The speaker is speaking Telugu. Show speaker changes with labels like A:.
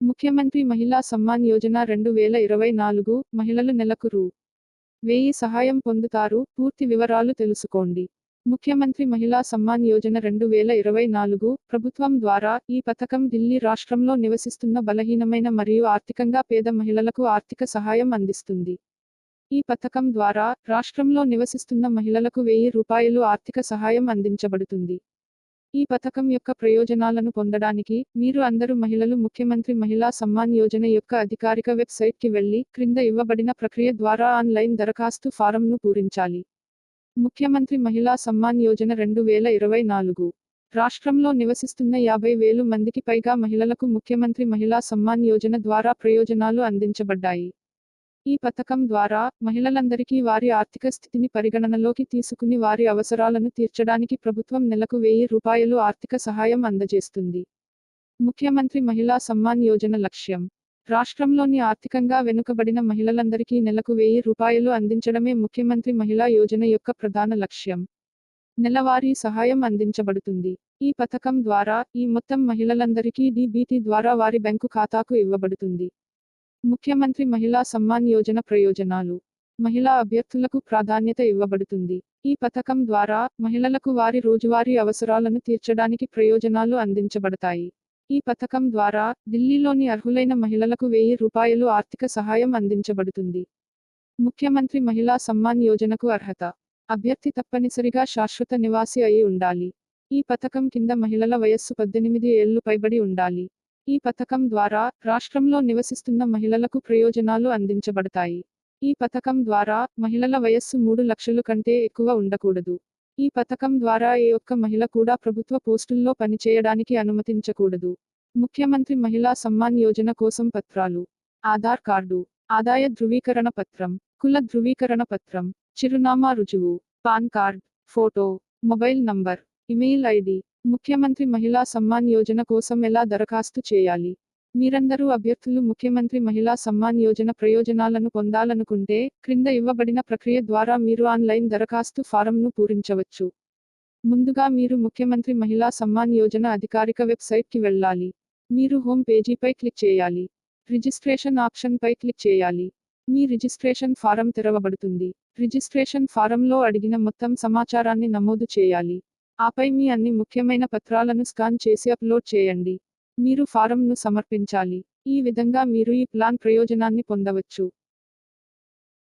A: ముఖ్యమంత్రి మహిళా సమ్మాన్ యోజన రెండు వేల ఇరవై నాలుగు మహిళలు నెలకు రూ. వెయ్యి సహాయం పొందుతారు పూర్తి వివరాలు తెలుసుకోండి. ముఖ్యమంత్రి మహిళా సమ్మాన్ యోజన రెండు వేల ఇరవై నాలుగు ప్రభుత్వం ద్వారా ఈ పథకం ఢిల్లీ రాష్ట్రంలో నివసిస్తున్న బలహీనమైన మరియు ఆర్థికంగా పేద మహిళలకు ఆర్థిక సహాయం అందిస్తుంది. ఈ పథకం ద్వారా రాష్ట్రంలో నివసిస్తున్న మహిళలకు వెయ్యి రూపాయలు ఆర్థిక సహాయం అందించబడుతుంది. ఈ పథకం యొక్క ప్రయోజనాలను పొందడానికి మీరు అందరూ మహిళలు ముఖ్యమంత్రి మహిళా సమ్మాన్ యోజన యొక్క అధికారిక వెబ్సైట్కి వెళ్ళి క్రింద ఇవ్వబడిన ప్రక్రియ ద్వారా ఆన్లైన్ దరఖాస్తు ఫారంను పూరించాలి. ముఖ్యమంత్రి మహిళా సమ్మాన్ యోజన రెండు వేల ఇరవై నాలుగు. రాష్ట్రంలో నివసిస్తున్న యాభై వేలు మందికి పైగా మహిళలకు ముఖ్యమంత్రి మహిళా సమ్మాన్ యోజన ద్వారా ప్రయోజనాలు అందించబడ్డాయి. ఈ పథకం ద్వారా మహిళలందరికీ వారి ఆర్థిక స్థితిని పరిగణనలోకి తీసుకుని వారి అవసరాలను తీర్చడానికి ప్రభుత్వం నెలకు వెయ్యి రూపాయలు ఆర్థిక సహాయం అందజేస్తుంది. ముఖ్యమంత్రి మహిళా సమ్మాన్ యోజన లక్ష్యం. రాష్ట్రంలోని ఆర్థికంగా వెనుకబడిన మహిళలందరికీ నెలకు వెయ్యి రూపాయలు అందించడమే ముఖ్యమంత్రి మహిళా యోజన యొక్క ప్రధాన లక్ష్యం. నెలవారీ సహాయం అందించబడుతుంది. ఈ పథకం ద్వారా ఈ మొత్తం మహిళలందరికీ డీబీటీ ద్వారా వారి బ్యాంకు ఖాతాకు ఇవ్వబడుతుంది. ముఖ్యమంత్రి మహిళా సమ్మాన్ యోజన ప్రయోజనాలు. మహిళా అభ్యర్థులకు ప్రాధాన్యత ఇవ్వబడుతుంది. ఈ పథకం ద్వారా మహిళలకు వారి రోజువారీ అవసరాలను తీర్చడానికి ప్రయోజనాలు అందించబడతాయి. ఈ పథకం ద్వారా ఢిల్లీలోని అర్హులైన మహిళలకు వెయ్యి రూపాయలు ఆర్థిక సహాయం అందించబడుతుంది. ముఖ్యమంత్రి మహిళా సమ్మాన్ యోజనకు అర్హత. అభ్యర్థి తప్పనిసరిగా శాశ్వత నివాసి అయి ఉండాలి. ఈ పథకం కింద మహిళల వయస్సు పద్దెనిమిది ఏళ్ళు పైబడి ఉండాలి. ఈ పథకం ద్వారా రాష్ట్రంలో నివసిస్తున్న మహిళలకు ప్రయోజనాలు అందించబడతాయి. ఈ పథకం ద్వారా మహిళల వయస్సు మూడు లక్షలు కంటే ఎక్కువ ఉండకూడదు. ఈ పథకం ద్వారా ఏ ఒక్క మహిళ కూడా ప్రభుత్వ పోస్టుల్లో పనిచేయడానికి అనుమతించకూడదు. ముఖ్యమంత్రి మహిళా సమ్మాన్ యోజన కోసం పత్రాలు. ఆధార్ కార్డు. ఆదాయ ధృవీకరణ పత్రం. కుల ధృవీకరణ పత్రం. చిరునామా రుజువు. PAN card. Photo. Mobile number. Email ID. Mukhyamantri Mahila Samman Yojana కోసం ఎలా దరఖాస్తు చేయాలి? మీరందరూ అభ్యర్థులు ముఖ్యమంత్రి మహిళా సమ్మాన్ యోజన ప్రయోజనాలను పొందాలనుకుంటే క్రింద ఇవ్వబడిన ప్రక్రియ ద్వారా మీరు ఆన్లైన్ దరఖాస్తు ఫారంను పూరించవచ్చు. ముందుగా మీరు ముఖ్యమంత్రి మహిళా సమ్మాన్ యోజన అధికారిక వెబ్సైట్కి వెళ్ళాలి. మీరు హోమ్ పేజీపై క్లిక్ చేయాలి. రిజిస్ట్రేషన్ ఆప్షన్పై క్లిక్ చేయాలి. మీ రిజిస్ట్రేషన్ ఫారం తెరవబడుతుంది. రిజిస్ట్రేషన్ ఫారంలో అడిగిన మొత్తం సమాచారాన్ని నమోదు చేయాలి. ఆపై మీ అన్ని ముఖ్యమైన పత్రాలను స్కాన్ చేసి అప్లోడ్ చేయండి. మీరు ఫారంను సమర్పించాలి. ఈ విధంగా మీరు ఈ ప్లాన్ ప్రయోజనాన్ని పొందవచ్చు.